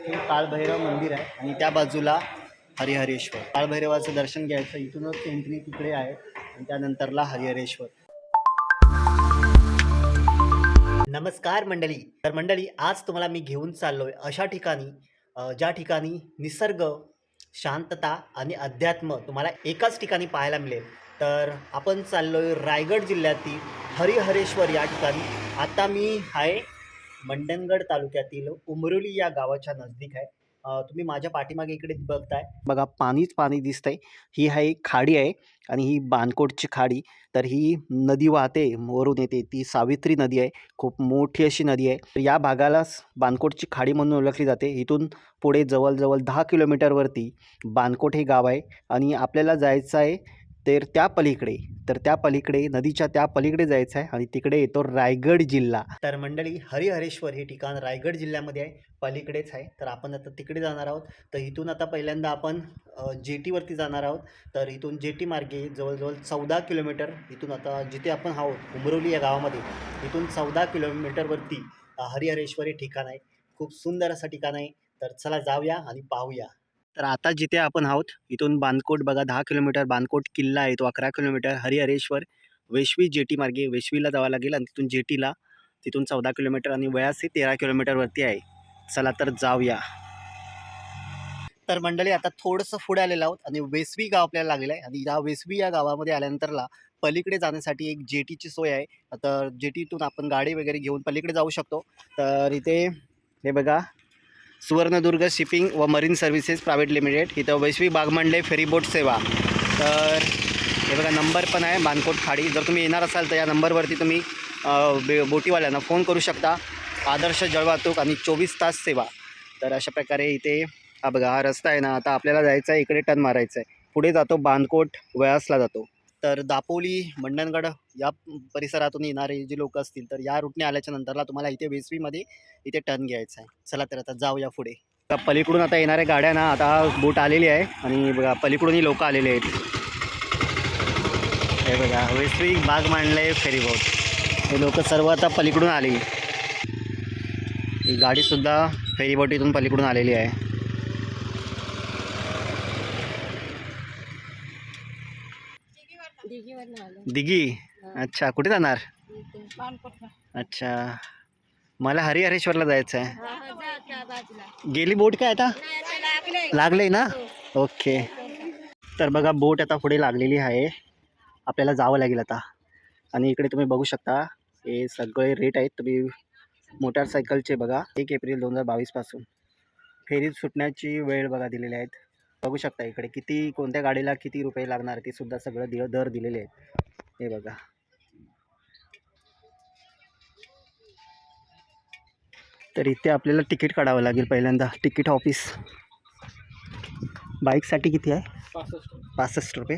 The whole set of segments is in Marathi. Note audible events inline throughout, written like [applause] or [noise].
इथे काळभैरव मंदिर आहे आणि त्या बाजूला हरिहरेश्वर. काळभैरवाचं दर्शन घ्यायचं इथूनच एंट्री तिकडे आहे आणि त्यानंतरला हरिहरेश्वर. नमस्कार मंडळी. तर मंडळी आज तुम्हाला मी घेऊन चाललोय अशा ठिकाणी ज्या ठिकाणी निसर्ग शांतता आणि अध्यात्म तुम्हाला एकाच ठिकाणी पाहायला मिळेल. तर आपण चाललोय रायगड जिल्ह्यातील हरिहरेश्वर या ठिकाणी. आता मी आहे मंडणगड तालुक्यातील उमरोली या गावाच्या नजदीक आहे. तुम्ही माझ्या पाठीमागे इकडे बघताय. बघा पाणीच पाणी दिसतंय. ही आहे एक खाडी आहे आणि ही बानकोटची खाडी. तर ही नदी वाहते वरून येते. ती सावित्री नदी आहे. खूप मोठी अशी नदी आहे. तर या भागालाच बानकोटची खाडी म्हणून ओळखली जाते. इथून पुढे जवळजवळ दहा किलोमीटरवरती बानकोट हे गाव आहे. आणि आपल्याला जायचं आहे तर त्या पलीकडे तर त्या पलीकडे नदीच्या त्या पलीकडे जायचं आहे आणि तिकडे येतो रायगड जिल्हा. तर मंडळी हरिहरेश्वर हे ठिकाण रायगड जिल्ह्यामध्ये आहे पलीकडेच आहे. तर आपण आता तिकडे जाणार आहोत. तर इथून आता पहिल्यांदा आपण जेटीवरती जाणार आहोत. तर इथून जेटी मार्गे जवळजवळ चौदा किलोमीटर इथून आता जिथे आपण आहोत उमरोली या गावामध्ये इथून चौदा किलोमीटरवरती हरिहरेश्वर हे ठिकाण आहे. खूप सुंदर असं ठिकाण आहे. तर चला जाऊया आणि पाहूया. तर आता जिथे आपण आहोत इथून बांधकोट बघा दहा किलोमीटर बानकोट किल्ला आहे तो अकरा किलोमीटर हरिहरेश्वर वेशवी जेटी मार्गे वेशवीला जावं लागेल आणि तिथून जेटीला तिथून चौदा किलोमीटर आणि वयास तेरा किलोमीटरवरती आहे. चला तर जाऊया. तर मंडळी आता थोडंसं पुढे आलेलं आहोत आणि वेसवी गाव आपल्याला लागलेलं आहे. आणि या वेसवी या गावामध्ये आल्यानंतरला पलीकडे जाण्यासाठी एक जेटीची सोय आहे. तर जेटीतून आपण गाडी वगैरे घेऊन पलीकडे जाऊ शकतो. तर इथे हे बघा सुवर्णदुर्ग शिपिंग व मरीन सर्व्हिसेस प्रायव्हेट लिमिटेड. इथं वैश्वी बागमंडले फेरीबोट सेवा. तर हे बघा नंबर पण आहे बानकोट खाडी. जर तुम्ही येणार असाल तर या नंबरवरती तुम्ही बे- बोटीवाल्यांना फोन करू शकता. आदर्श जळवाहतूक आणि चोवीस तास सेवा. तर अशा प्रकारे इथे हा बघा हा रस्ता आहे ना आता आपल्याला जायचं आहे इकडे टर्न मारायचं आहे पुढे जातो बांधकोट वयासला जातो. तर दापोली मंडणगड या परिसरातून येणारे जे लोक असतील तर या रूटने आल्याच्या नंतरला तुम्हाला इथे वेसवीमध्ये इथे टर्न घ्यायचा आहे. चला तर आता जाऊया पुढे. पलीकडून आता येणाऱ्या गाड्या ना आता बोट आलेली आहे आणि बघा पलीकडूनही लोक आलेले आहेत. हे बघा वेसवी बाग मांडलंय फेरी बोट हे लोक सर्व आता पलीकडून आली ही गाडीसुद्धा फेरीबोटीतून पलीकडून आलेली आहे दिघीवरनं आलो दिघी? अच्छा कुठे जाणार? अच्छा. मला हरिहरेश्वरला जायचं आहे. हा हा गेली बोट काय आता? लागले लागले ना? ओके. तर बघा बोट आता पुढे लागलेली आहे. आपल्याला जावं लागेल आता. आणि इकडे तुम्ही बघू शकता हे सगळे रेट आहेत. तुम्ही मोटारसायकलचे बघा एक एप्रिल दोन हजार बावीसपासून फेरीत सुटण्याची वेळ बघा दिलेले आहेत. बघू शकता इकडे किती कोणत्या गाडीला किती रुपये लागणार ते सुद्धा सगळं दि दर दिलेले आहेत. हे बघा. तर इथे आपल्याला तिकीट काढावं लागेल पहिल्यांदा. Ticket office. बाईकसाठी किती आहे? पासष्ट. रुपये.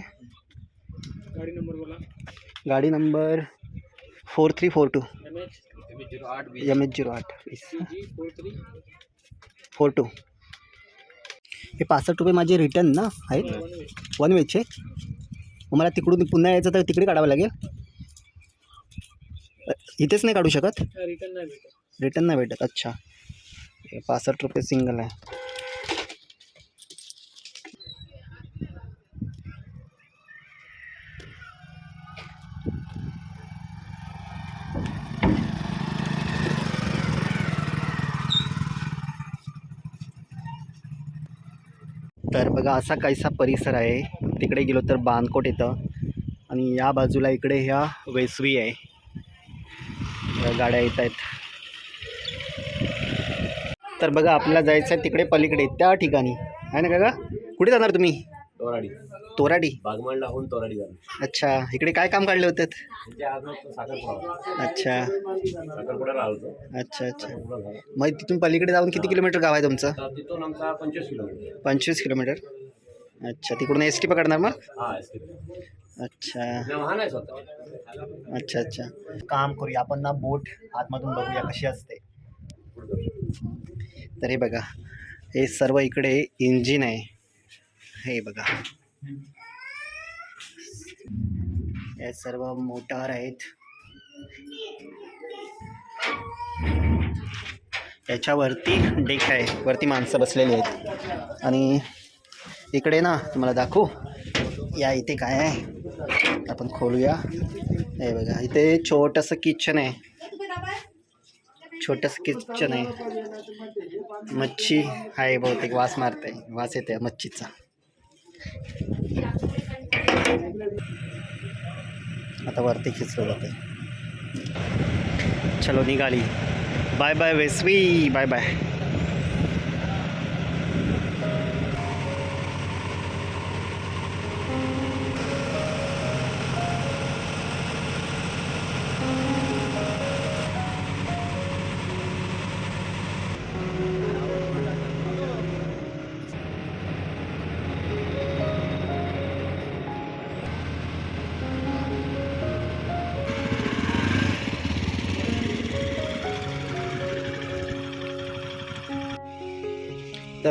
गाडी नंबर बोला. गाडी number four three four two. M H zero आठ फोर टू. हे पासष्ट रुपये माझे रिटर्न ना? आहेत? वन वेजचे मग मला तिकडून पुन्हा यायचं तर तिकडे काढावं लागेल? इथेच नाही काढू शकत? रिटर्न नाही भेटत. रिटर्न नाही भेटत अच्छा. पासष्ट रुपये सिंगल आहे. तर बघा असा काहीसा परिसर आहे. तिकडे गेलो तर बानकोट येतं. आणि या बाजूला इकडे ह्या वेसवी आहे. गाड्या येत आहेत. तर बघा आपल्याला जायचं आहे तिकडे पलीकडे त्या ठिकाणी. आहे ना काका? कुठे जाणार तुम्ही? तोराडी. तोराडी? बागमांडला होऊन तोराडी झालं अच्छा इकडे काय काम काढले होते? अच्छा. अच्छा अच्छा. मग तिथून पलीकडे जाऊन किती किलोमीटर गाव आहे तुमचं? पंचवीस किलोमीटर. पंचवीस किलोमीटर. अच्छा तिकडून एस टी पकडणार मग? हा अच्छा. अच्छा अच्छा. काम करूया आपण ना बोट आतमधून बघूया कशी असते. तर हे बघा हे सर्व इकडे इंजिन आहे. हे बघा. हे सर्व मोटार आहेत. याच्यावरती डेक आहे. वरती माणसं बसलेली आहेत. आणि इकडे ना तुम्हाला दाखवू? या इथे काय आहे? आपण खोलूया. हे बघा इथे छोटंसं किचन आहे. छोटंसं किचन आहे. मच्छी आहे बहुतेक वास मारते वास येते मच्छीचा. आता वरती खिचलं जाते चलो निघाली. Bye bye Vesavi bye bye.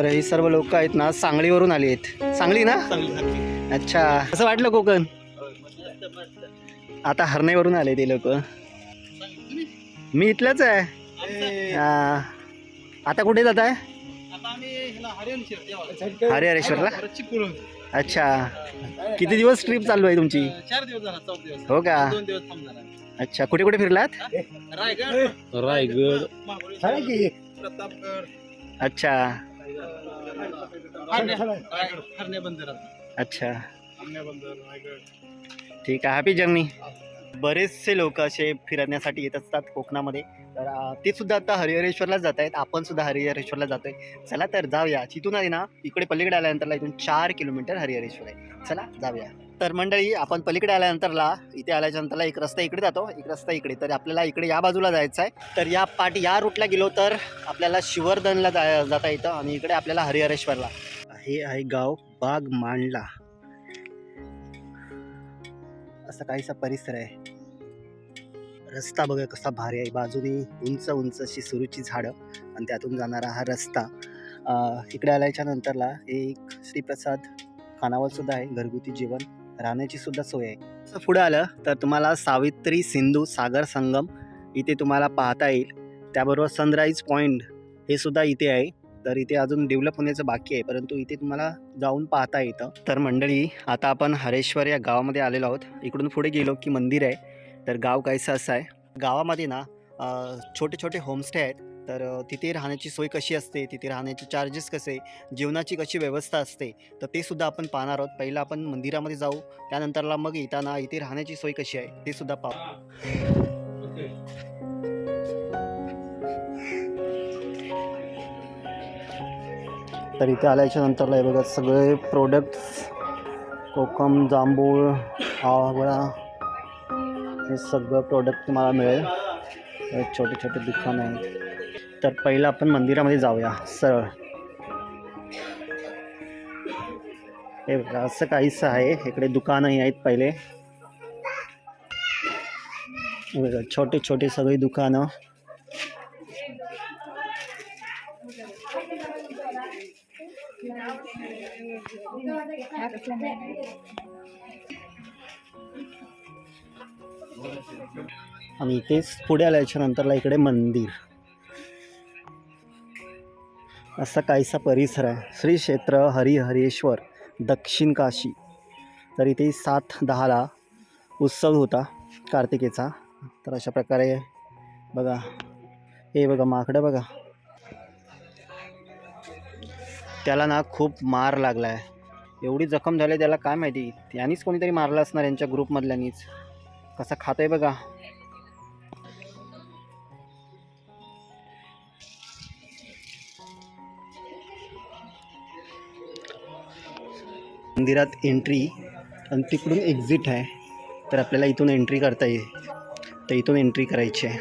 तर ही सर्व लोक आहेत ना सांगलीवरून आली आहेत. सांगली ना? अच्छा. कसं वाटलं कोकण? आता हरणेवरून आले ते लोक. मी इथलंच आहे. हा. आता कुठे जात आहे हरिहरेश्वरला? अच्छा. किती दिवस ट्रिप चालू आहे तुमची? चार दिवस झाला चौथ दिवस. हो का? दोन दिवस थांबणार अच्छा. कुठे कुठे फिरलात? रायगड. रायगड. प्रतापगड. अच्छा. हरणे बंदरात अच्छा. ठीक आहे हॅपी जर्नी बरेचसे लोक असे फिरण्यासाठी येत असतात कोकणामध्ये. तर ते सुद्धा आता हरिहरेश्वरला जात आहेत. आपण सुद्धा हरिहरेश्वरला जातोय. चला तर जाऊया. तिथून आहे ना इकडे पलीकडे आल्यानंतरला इथून चार किलोमीटर हरिहरेश्वर आहे. चला जाऊया. तर मंडळी आपण पलीकडे आल्यानंतरला इथे आल्याच्या नंतरला एक रस्ता इकडे जातो एक रस्ता इकडे. तर आपल्याला इकडे या बाजूला जायचं आहे तर या पाठी या रूटला गेलो तर आपल्याला शिवर्धनला जा जाता येतं आणि इकडे आपल्याला हरिहरेश्वरला. हे आहे गाव बाग मांडला असा काहीसा परिसर आहे. रस्ता बघा कसा भारी आहे. बाजूने उंच उंच अशी सुरूची झाडं आणि त्यातून जाणारा हा रस्ता. इकडे आल्याच्या नंतरला एक श्रीप्रसाद खानावलसुद्धा आहे घरगुती जेवण. राहण्याची सुद्धा सोय आहे. असं पुढे आलं तर तुम्हाला सावित्री सिंधू सागर संगम इथे तुम्हाला पाहता येईल. त्याबरोबर सनराईज पॉईंट हे सुद्धा इथे आहे. तर इथे अजून डेव्हलप होण्याचं बाकी आहे परंतु इथे तुम्हाला जाऊन पाहता येतं. तर मंडळी आता आपण हरेश्वर या गावामध्ये आलेलो आहोत. इकडून पुढे गेलो की मंदिर आहे. तर गाव काहीसं असं आहे. गावामध्ये ना छोटे छोटे होमस्टे आहेत. तर तिथे राहण्याची सोय कशी असते? तिथे राहण्याचे चार्जेस कसे? जेवणाची कशी व्यवस्था असते? तर ते सुद्धा आपण पाहणार आहोत. पहिलं आपण मंदिरामध्ये जाऊ. त्यानंतरला मग येताना इथे राहण्याची सोय कशी आहे ते सुद्धा पाहू. तर इथे आल्याच्या नंतरला हे बघा सगळे प्रोडक्ट्स कोकम जांभूळ आवळा हे सगळं प्रोडक्ट तुम्हाला मिळेल. छोटे छोटे दुकान आहेत. तर पहिलं आपण मंदिरामध्ये जाऊया सरळ. हे बघा असं काहीसं आहे. इकडे दुकानंही आहेत पहिले. बघा छोटे छोटे सगळी दुकानं. आणि इथेच पुढे आल्याच्या नंतरला इकडे मंदिर. असा काहीसा परिसर आहे. श्री क्षेत्र हरिहरेश्वर दक्षिण काशी. तर इथे सात दहाला उत्सव होता कार्तिकेचा. तर अशा प्रकारे बघा. हे बघा माकडं बघा. त्याला ना खूप मार लागला आहे एवढी जखम झाली त्याला काय माहिती? यांनीच कोणीतरी मारला असणार यांच्या ग्रुपमधल्यानीच कसा आहे बघा. मंदिरात एंट्री आणि तिकडून एक्झिट आहे. तर आपल्याला इथून एंट्री करता येईल. तर इथून एंट्री करायची आहे.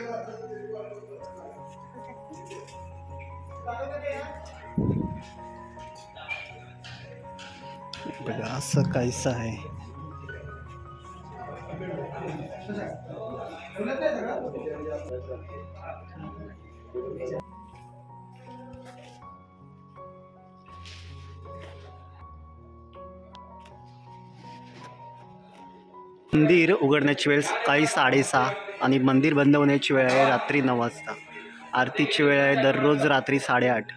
बघा असं काहीसं आहे. मंदिर उघडण्याची वेळ सकाळी साडेसहा आणि मंदिर बंद होण्याची वेळ आहे रात्री नऊ वाजता. आरतीची वेळ आहे दररोज रात्री साडेआठ.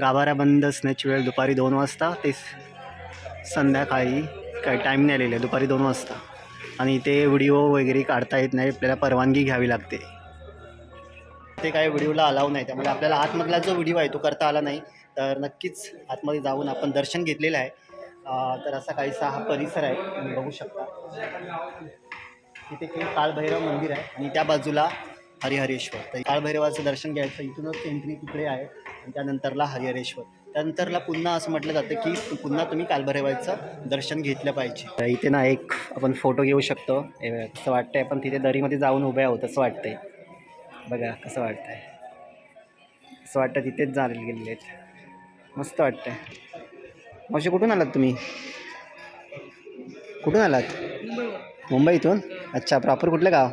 गाभारा बंद असण्याची वेळ दुपारी दोन वाजता ते संध्याकाळी काय टाईम नाही आलेलं आहे दुपारी दोन वाजता. आणि ते व्हिडिओ वगैरे काढता येत नाही आपल्याला परवानगी घ्यावी लागते. ते काही व्हिडिओला अलाव नाही त्यामुळे आपल्याला आतमधला जो व्हिडिओ आहे तो करता आला नाही. तर नक्कीच आतमध्ये जाऊन आपण दर्शन घेतलेलं आहे. तर असा काहीसा हा परिसर आहे. तुम्ही बघू शकता. तिथे काही काळभैरव मंदिर आहे आणि त्या बाजूला हरिहरेश्वर. तर काळभैरवाचं दर्शन घ्यायचं इथूनच एंट्री तिकडे आहे आणि त्यानंतरला हरिहरेश्वर. त्यानंतरला पुन्हा असं म्हटलं जातं की पुन्हा तुम्ही कालभैरवाचं दर्शन घेतलं पाहिजे. तर इथे ना एक आपण फोटो घेऊ शकतो. असं वाटतंय आपण तिथे दरीमध्ये जाऊन उभे आहोत असं वाटतंय. बघा कसं वाटतंय. असं वाटतं तिथेच झाले गेलेले आहेत. मस्त वाटतंय. मावशी कुठून आलात तुम्ही? कुठून आलात? मुंबईतून? अच्छा प्रॉपर कुठलं गाव?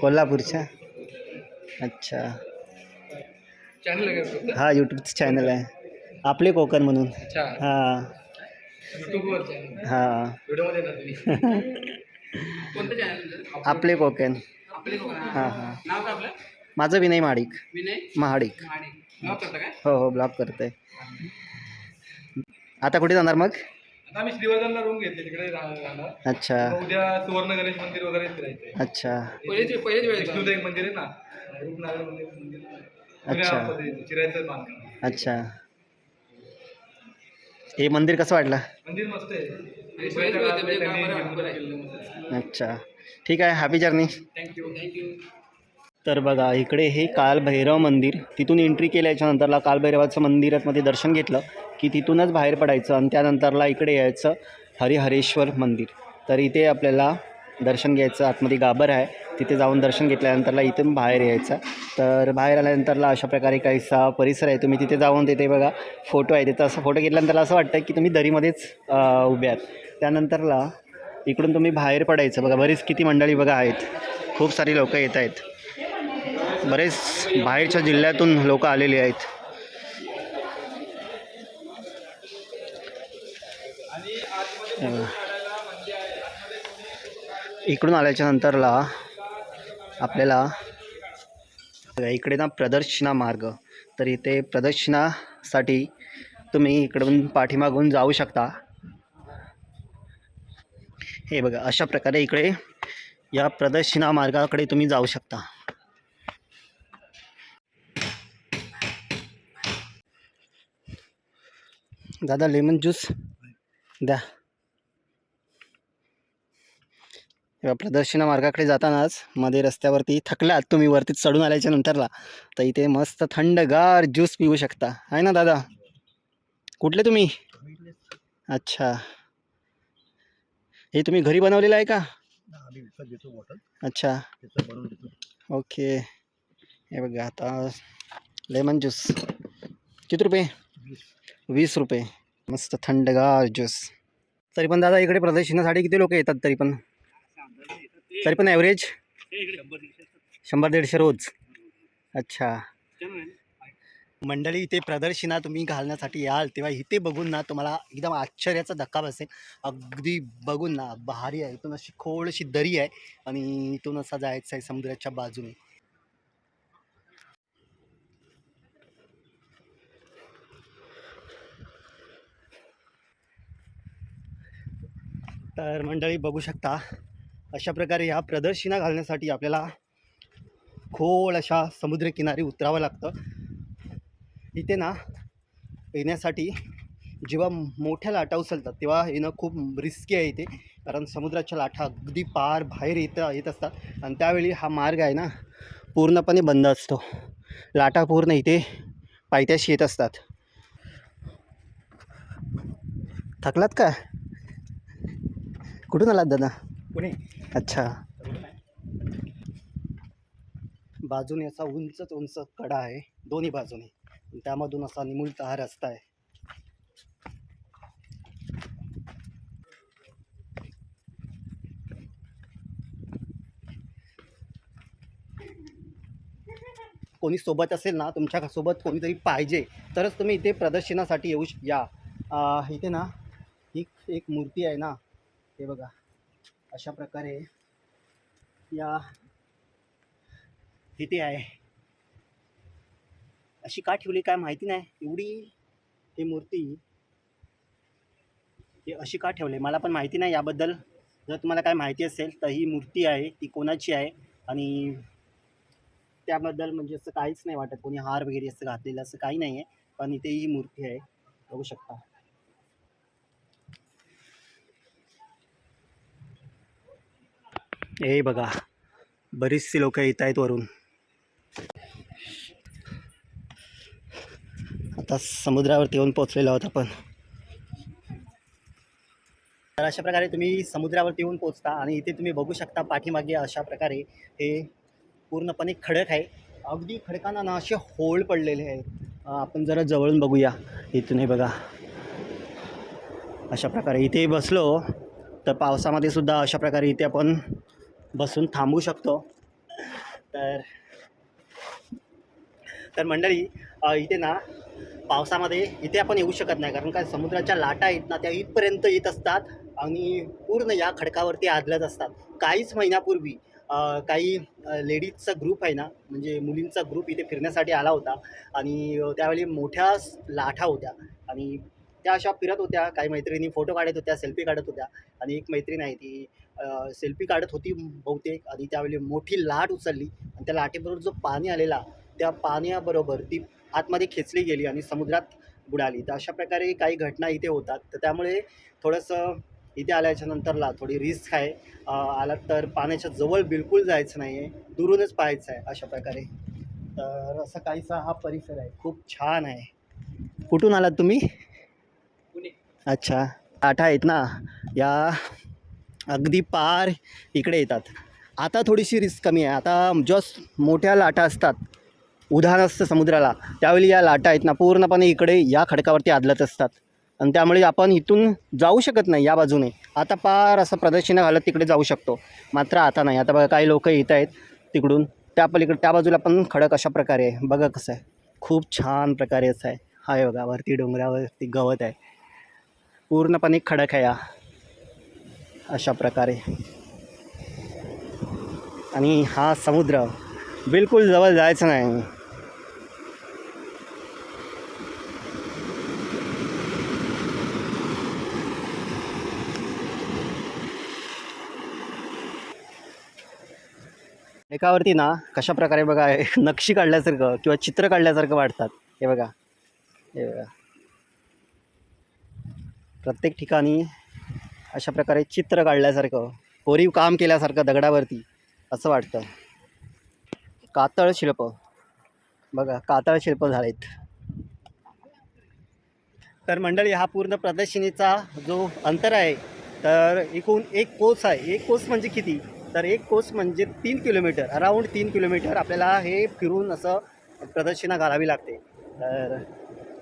कोल्हापूरच्या? अच्छा. हा यूट्यूबचं चॅनल आहे. आपले कोकण म्हणून. हां. हां. [laughs] आपले कोकण. हां हां. माझं विनय महाडिक. महाडिक. हो हो ब्लॉग करतोय. आता कुठे जाणार मग? आता आम्ही श्रीवर्धनला रूम घेतली तिकडे राहणार. अच्छा. उद्या सुवर्ण गणेश मंदिर वगैरे अच्छा. पहिलेच पहिलेच वेळ विष्णुचं एक मंदिर आहे ना रूपनारायण मंदिर मंदिर. जुन्या अच्छा. पद्धतीचं, चिरायचं बांधकाम. अच्छा. हे मंदिर कसं वाटलं? मंदिर मस्त आहे. मस्त आहे. अच्छा. ठीक आहे हॅपी जर्नी थँक्यू थँक्यू तर बघा इकडे हे कालभैरव मंदिर. तिथून एंट्री केल्याच्यानंतरला कालभैरवाचं मंदिरातमध्ये दर्शन घेतलं की तिथूनच बाहेर पडायचं आणि त्यानंतरला इकडे यायचं हरिहरेश्वर मंदिर. तर इथे आपल्याला दर्शन घ्यायचं आतमध्ये गाबर आहे. तिथे जाऊन दर्शन घेतल्यानंतरला इथून बाहेर यायचं. तर बाहेर आल्यानंतरला अशा प्रकारे काहीसा परिसर आहे. तुम्ही तिथे जाऊन तिथे बघा फोटो आहे. तिथं असा फोटो घेतल्यानंतर असं वाटतं की तुम्ही दरीमध्येच उभे आहात. त्यानंतरला इकडून तुम्ही बाहेर पडायचं. बघा बरीच किती मंडळी बघा आहेत. खूप सारी लोकं येत आहेत. बरेच बाहेरच्या जिल्ह्यातून लोक आलेली आहेत. इकडून आल्याच्या नंतरला आपल्याला बघा, इकडे ना प्रदर्शना मार्ग. तर इथे प्रदर्शनासाठी तुम्ही इकडून पाठीमागून जाऊ शकता. हे बघा अशा प्रकारे इकडे या प्रदर्शिना मार्गाकडे तुम्ही जाऊ शकता. दादा लेमन ज्यूस. द्या. प्रदर्शना मार्गाकडे जातानाच मध्ये रस्त्यावरती थकलात तुम्ही वरती चढून आल्याच्या नंतरला. तर इथे मस्त थंडगार ज्यूस पिऊ शकता. आहे ना दादा? कुठले तुम्ही? अच्छा. हे तुम्ही घरी बनवलेलं आहे का? अच्छा. ओके. हे बघा आता लेमन ज्यूस. किती रुपये? वीस रुपये. मस्त थंडगार ज्यूस तरी पण दादा इकडे प्रदर्शनासाठी किती लोक येतात तरी पण? तरी पण ॲव्हरेज शंभर दीडशे रोज. अच्छा. मंडळी इथे प्रदर्शना तुम्ही घालण्यासाठी याल तेव्हा इथे बघून ना तुम्हाला एकदम आश्चर्याचा धक्का बसेल. अगदी बघून ना भारी आहे. इथून अशी खोडशी दरी आहे आणि इथून असा जायचं आहे समुद्राच्या बाजूने. तर मंडळी बघू शकता अशा प्रकारे ह्या प्रदर्शना घालण्यासाठी आपल्याला खोल अशा समुद्रकिनारी उतरावं लागतं. इथे ना येण्यासाठी जेव्हा मोठ्या लाटा उचलतात तेव्हा येणं खूप रिस्की आहे इथे. कारण समुद्राच्या लाटा अगदी पार बाहेर येत येत असतात. आणि त्यावेळी हा मार्ग आहे ना पूर्णपणे बंद असतो. लाटा पूर्ण इथे पायथ्याशी येत असतात. थकलात का? कुठून आलात दादा? पुणे. अच्छा. बाजूने असा उंचच उंच कडा आहे दोन्ही बाजूने. त्यामधून असा निमुळता हा रस्ता आहे. कोणी सोबत असेल ना तुमच्यासोबत कोणीतरी पाहिजे तरच तुम्ही इथे प्रदर्शनासाठी येऊ या. इथे ना ही एक मूर्ती आहे ना हे बघा अशा प्रकारे या इथे आहे. अशी का ठेवली काय माहिती नाही. एवढी ही मूर्ती हे अशी का ठेवली? मला पण माहिती नाही याबद्दल. जर तुम्हाला काय माहिती असेल तर ही मूर्ती आहे ती कोणाची आहे? आणि त्याबद्दल म्हणजे असं काहीच नाही वाटत. कोणी हार वगैरे असं घातलेलं असं काही नाही आहे पण इथे ही मूर्ती आहे. बघू शकता. हे बघा बरीचशी लोक येत आहेत वरून. आता समुद्रावरती येऊन पोचलेलो आहोत आपण. तर अशा प्रकारे तुम्ही समुद्रावरती येऊन पोचता आणि इथे तुम्ही बघू शकता पाठीमागे अशा प्रकारे हे पूर्णपणे खडक आहे. अगदी खडकांना ना असे होळ पडलेले आहेत. आपण जरा जवळून बघूया. इथून हे बघा. अशा प्रकारे इथे बसलो तर पावसामध्ये सुद्धा अशा प्रकारे इथे आपण बसून थांबू शकतो. तर तर मंडळी इथे ना पावसामध्ये इथे आपण येऊ शकत नाही. कारण काय समुद्राच्या लाटा आहेत ना त्या इथपर्यंत येत असतात आणि पूर्ण या खडकावरती आदलत असतात. काहीच महिन्यापूर्वी काही लेडीजचा ग्रुप आहे ना म्हणजे मुलींचा ग्रुप इथे फिरण्यासाठी आला होता आणि त्यावेळी मोठ्या लाठा लाटा होत्या आणि त्या अशा फिरत होत्या. काही मैत्रिणी फोटो काढत होत्या सेल्फी काढत होत्या आणि एक मैत्रीण आहे ती सेल्फी काढत होती बहुतेक. आणि त्यावेळी मोठी लाट उचलली आणि त्या लाटेबरोबर जो पाणी आलेला त्या पाण्याबरोबर ती आतमध्ये खेचली गेली आणि समुद्रात बुडाली. तर अशा प्रकारे काही घटना इथे होतात. तर त्यामुळे थोडंसं इथे आल्याच्या नंतरला थोडी रिस्क आहे. आलात तर पाण्याच्या जवळ बिलकुल जायचं नाही आहे दुरूनच पाहायचं आहे अशा प्रकारे. तर असा काहीसा हा परिसर आहे. खूप छान आहे. कुठून आलात तुम्ही? अच्छा. आठा आहेत ना. या अगदी पार इकडे येतात. आता थोडीशी रिस्क कमी आहे. आता जस्ट मोठ्या लाटा असतात. उधाण असतं समुद्राला. त्यावेळी या लाटा आहेत ना पूर्णपणे इकडे या खडकावरती आदलत असतात. आणि त्यामुळे आपण इथून जाऊ शकत नाही या बाजूने. आता पार असं प्रदक्षिणा घालत तिकडे जाऊ शकतो. मात्र आता नाही. आता बघा काही लोक येत आहेत तिकडून. त्या पलीकडे त्या बाजूला पण खडक अशा प्रकारे आहे. बघा कसं आहे. खूप छान प्रकारे असं आहे. हाय बघा वरती डोंगरावरती गवत आहे. पूर्णपणे खडक आहे या अशा प्रकारे. आणि हा समुद्र बिलकुल जवळ जायचं नाही. एकावरती ना कशा प्रकारे बघा नक्षी काढल्यासारखं किंवा चित्र काढल्यासारखं वाटतात हे बघा. हे बघा. प्रत्येक ठिकाणी अशा प्रकारे चित्र काढल्यासारखं कोरीव काम केल्यासारखं दगडावरती असं वाटतं. कातळ शिल्प. बघा कातळ शिल्प झालेत. तर मंडळी हा पूर्ण प्रदर्शनीचा जो अंतर आहे तर एकूण एक कोस आहे. एक कोस म्हणजे किती? तर एक कोस म्हणजे तीन किलोमीटर. अराऊंड तीन किलोमीटर आपल्याला हे फिरून असं प्रदक्षिणा घालावी लागते. तर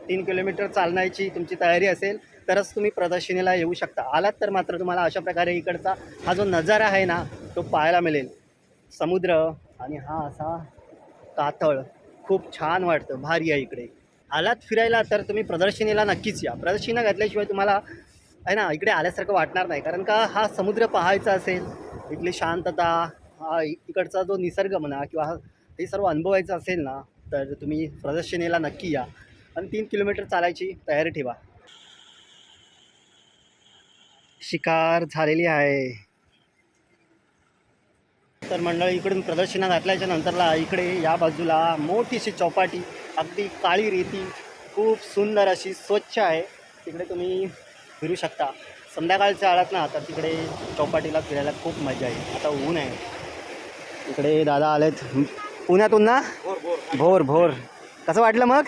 तीन किलोमीटर चालण्याची तुमची तयारी असेल. तरच तुम्ही प्रदर्शनीला येऊ शकता. आलात तर मात्र तुम्हाला अशा प्रकारे इकडचा हा जो नजारा आहे ना तो पाहायला मिळेल. समुद्र आणि हा असा कातळ. खूप छान वाटतं भारी आहे इकडे. आलात फिरायला तर तुम्ही प्रदर्शनीला नक्कीच या. प्रदर्शना घातल्याशिवाय तुम्हाला आहे ना इकडे आल्यासारखं वाटणार नाही. कारण का हा समुद्र पाहायचा असेल इथली शांतता हा इकडचा जो निसर्ग म्हणा किंवा हा हे सर्व अनुभवायचं असेल ना तर तुम्ही प्रदर्शनीला नक्की या. आणि तीन किलोमीटर चालायची तयारी ठेवा. शिकार झालेली आहे. तर मंडळी इकडून प्रदर्शना घातल्याच्या नंतरला इकडे या बाजूला मोठीशी चौपाटी अगदी काळी रेती खूप सुंदर अशी स्वच्छ आहे. तिकडे तुम्ही फिरू शकता. संध्याकाळच्या आळात ना तर तिकडे चौपाटीला फिरायला खूप मजा आहे आता ऊन आहे. इकडे दादा आलेत. पुण्यातून ना? भोर भोर. कसं वाटलं मग?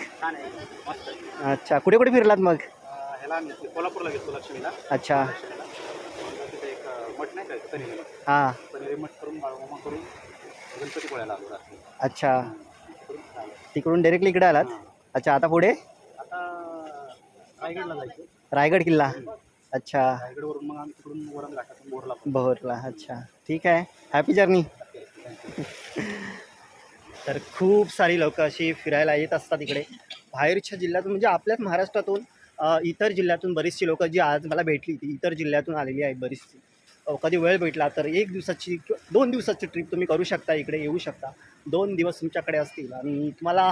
अच्छा कुठे कुठे फिरलात मग? कोल्हापूरला घेतो लक्ष्मीला. अच्छा. मठ नाही तरी हां. पनीर मठ करून बाळूमामा करून गणपती पोळ्याला आलो रात्री. अच्छा. तिकडून डायरेक्टली इकडे आलात? अच्छा आता पुढे? आता रायगडला जायचं. रायगड किल्ला. अच्छा. रायगडवरून मग आम्ही तिकडून वरण घाटातून बोरला पण. बहोरला अच्छा. ठीक आहे. हॅपी जर्नी तर खूप सारी लोक अशी फिरायला येत असतात इकडे. बाहेरच्या जिल्ह्यातून म्हणजे आपल्याच महाराष्ट्रातून अ, इतर जिल्ह्यातून बरीचशी लोक जी आज मला भेटली ती इतर जिल्ह्यातून आलेली आहेत बरीचशी. कधी वेळ भेटला तर एक दिवसाची किंवा दोन दिवसाची ट्रिप तुम्ही करू शकता इकडे येऊ शकता. दोन दिवस तुमच्याकडे असतील. आणि तुम्हाला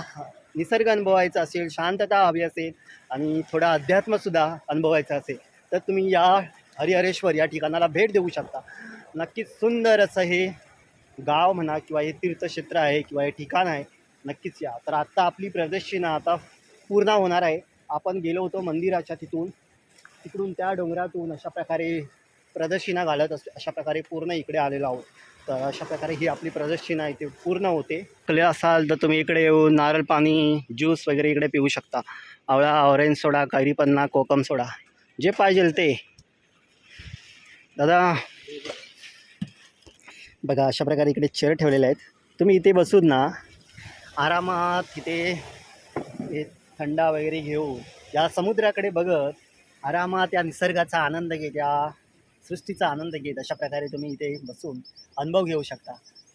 निसर्ग अनुभवायचा असेल शांतता हवी असेल आणि थोडा अध्यात्मसुद्धा अनुभवायचा असेल तर तुम्ही या हरिहरेश्वर या ठिकाणाला भेट देऊ शकता. नक्कीच सुंदर असं हे गाव म्हणा किंवा हे तीर्थक्षेत्र आहे किंवा हे ठिकाण आहे नक्कीच या. तर आत्ता आपली प्रदक्षिणा आता पूर्ण होणार आहे. आपण गेलो होतो मंदिराच्या तिथून. तिकडून त्या डोंगरातून अशा प्रकारे प्रदक्षिणा घालत असते अशा प्रकारे पूर्ण इकडे आलेलो आहोत. तर अशा प्रकारे ही आपली प्रदक्षिणा इथे पूर्ण होते. कले असाल तर तुम्ही इकडे येऊन नारळ पाणी ज्यूस वगैरे इकडे पिऊ शकता. आवळा ऑरेंज सोडा कैरी पन्ना कोकम सोडा जे पाहिजे ते. दादा बघा अशा प्रकारे इकडे चेअर ठेवलेले आहेत. तुम्ही इथे बसून ना आरामात इथे हे थंडा वगैरे घेऊन या समुद्राकडे बघत आरामात या निसर्गाचा आनंद घेत सृष्टीचा आनंद घेत अशा प्रकारे तुम्ही इथे बसून अनुभव घेऊ शकता.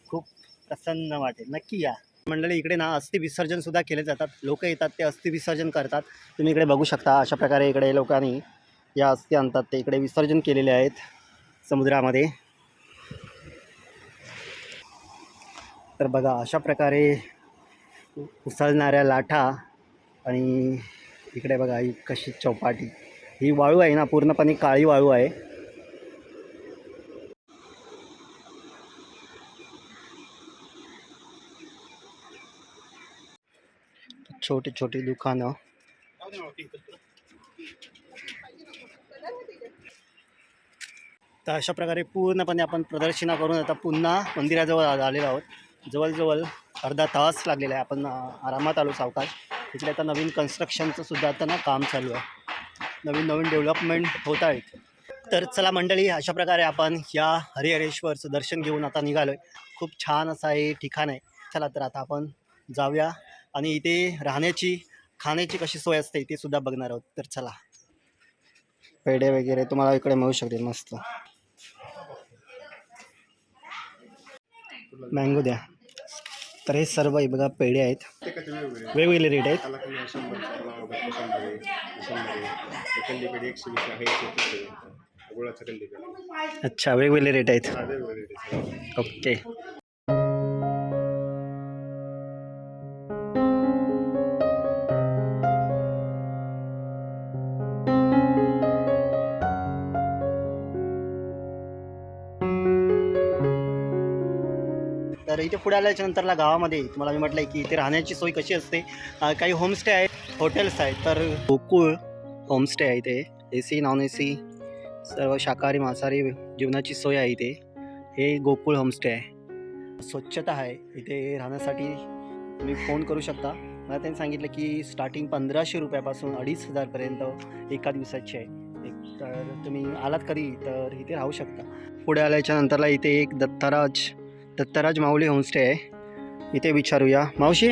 खूप प्रसन्न वाटेल. नक्की या. मंडळी इकडे ना अस्थि विसर्जनसुद्धा केले जातात. लोक येतात ते अस्थि विसर्जन करतात. तुम्ही इकडे बघू शकता अशा प्रकारे इकडे लोकांनी या अस्थि आणतात. ते इकडे विसर्जन केलेले आहेत समुद्रामध्ये. तर बघा अशा प्रकारे उसळणाऱ्या लाटा आणि इकडे बघा ही कशी चौपाटी. ही वाळू आहे ना पूर्णपणे काळी वाळू आहे. छोटी छोटी दुकानं. तर अशा प्रकारे पूर्णपणे आपण प्रदर्शना करून आता पुन्हा मंदिराजवळ आलेलो आहोत. जवळजवळ अर्धा तास लागलेला आहे. आपण आरामात आलो सावकाश. तिकडे आता नवीन कन्स्ट्रक्शनचं सुद्धा आता ना काम चालू आहे. नवीन नवीन डेव्हलपमेंट होत आहेत. तर चला मंडळी अशा प्रकारे आपण या हरिहरेश्वरचं दर्शन घेऊन आता निघालो आहे खूप छान असं हे ठिकाण आहे. चला तर आता आपण जाऊया. आणि इथे राहण्याची खाण्याची कशी सोय असते ते सुद्धा बघणार आहोत. तर चला. पेढे वगैरे तुम्हाला इकडे मिळू शकतील मस्त. मँगो द्या. तर हे सर्व आहे बघा पेढे आहेत. वेगवेगळे रेट आहेत. अच्छा वेगवेगळे रेट आहेत. ओके. इथे पुढे आल्याच्या नंतरला गावामध्ये तुम्हाला मी म्हटलं की इथे राहण्याची सोय कशी असते? काही होमस्टे आहेत हॉटेल्स आहेत तर गोकुळ होमस्टे आहे इथे. A C non A C सर्व शाकाहारी मांसाहारी जेवणाची सोय आहे इथे. हे गोकुळ होमस्टे आहे. स्वच्छता आहे इथे राहण्यासाठी. तुम्ही फोन करू शकता. मला त्यांनी सांगितलं की स्टार्टिंग पंधराशे रुपयापासून अडीच हजारपर्यंत एका दिवसाची आहे. एक तर तुम्ही आलात कधी तर इथे राहू शकता. पुढे आल्याच्या नंतरला इथे एक दत्ताराज दत्तराज माऊली होमस्टे आहे. इथे विचारूया. मावशी?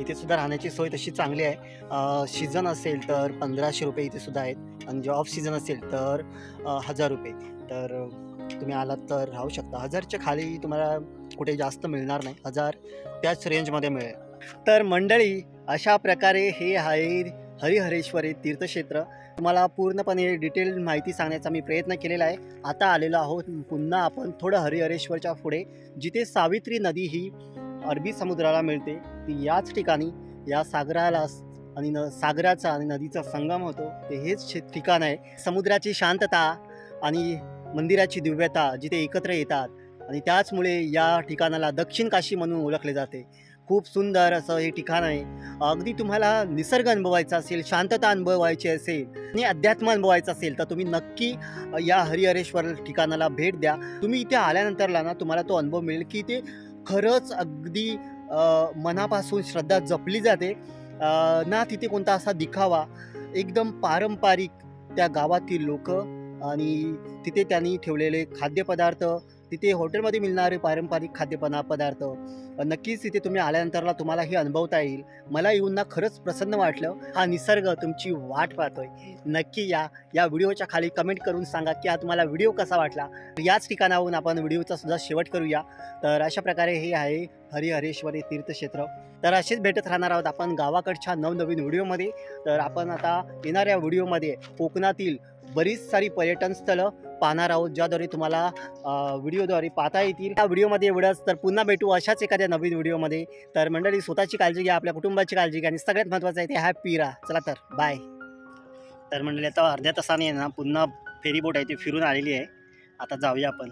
इथे सुद्धा राहण्याची सोय तशी चांगली आहे. सीझन असेल तर पंधराशे रुपये इथे सुद्धा आहेत. आणि जे ऑफ सीझन असेल तर हजार रुपये. तर तुम्ही आलात तर राहू शकता. हजारच्या खाली तुम्हाला कुठे जास्त मिळणार नाही. हजार त्याच रेंजमध्ये मिळेल. तर मंडळी अशा प्रकारे हे आहे हरिहरेश्वरी तीर्थक्षेत्र. तुम्हाला पूर्णपणे डिटेल माहिती सांगण्याचा मी प्रयत्न केलेला आहे. आता आलेलो आहोत. पुन्हा आपण थोडं हरिहरेश्वरच्या पुढे जिथे सावित्री नदी ही अरबी समुद्राला मिळते ती याच ठिकाणी या सागराला आणि न सागराचा आणि नदीचा संगम होतो. ते हेच शे- ठिकाण आहे. समुद्राची शांतता आणि मंदिराची दिव्यता जिथे एकत्र येतात आणि त्याचमुळे या ठिकाणाला दक्षिण काशी म्हणून ओळखले जाते. खूप सुंदर असं हे ठिकाण आहे. अगदी तुम्हाला निसर्ग अनुभवायचा असेल शांतता अनुभवायची असेल आणि अध्यात्म अनुभवायचं असेल तर तुम्ही नक्की या हरिहरेश्वर ठिकाणाला भेट द्या. तुम्ही इथे आल्यानंतरला ना तुम्हाला तो अनुभव मिळेल की ते खरंच अगदी मनापासून श्रद्धा जपली जाते. ना तिथे कोणता असा दिखावा एकदम पारंपरिक त्या गावातील लोक आणि तिथे त्यांनी ठेवलेले खाद्यपदार्थ तिथे हॉटेलमध्ये मिळणारे पारंपरिक खाद्यपना पदार्थ नक्कीच तिथे तुम्ही आल्यानंतरला तुम्हाला हे अनुभवता येईल. मला येऊन ना खरंच प्रसन्न वाटलं. हा निसर्ग तुमची वाट पाहतोय. नक्की या या व्हिडिओच्या खाली कमेंट करून सांगा की हा तुम्हाला व्हिडिओ कसा वाटला. याच ठिकाणाहून आपण व्हिडिओचा सुद्धा शेवट करूया. तर अशा प्रकारे हे आहे हरिहरेश्वरी तीर्थक्षेत्र. तर असेच भेटत राहणार आहोत आपण गावाकडच्या नवनवीन व्हिडिओमध्ये. तर आपण आता येणाऱ्या व्हिडिओमध्ये कोकणातील बरीच सारी पर्यटन स्थळं पाहणार आहोत ज्याद्वारे तुम्हाला व्हिडिओद्वारे पाहता येतील. त्या व्हिडिओमध्ये एवढंच तर पुन्हा भेटू अशाच एखाद्या नवीन व्हिडिओमध्ये. तर मंडळी स्वतःची काळजी घ्या आपल्या कुटुंबाची काळजी घ्या आणि सगळ्यात महत्त्वाचं आहे ते हॅपी राहा. चला तर बाय तर मंडळी आता अर्ध्या तासाने ना पुन्हा फेरीबोट आहे ती फिरून आलेली आहे. आता जाऊया आपण.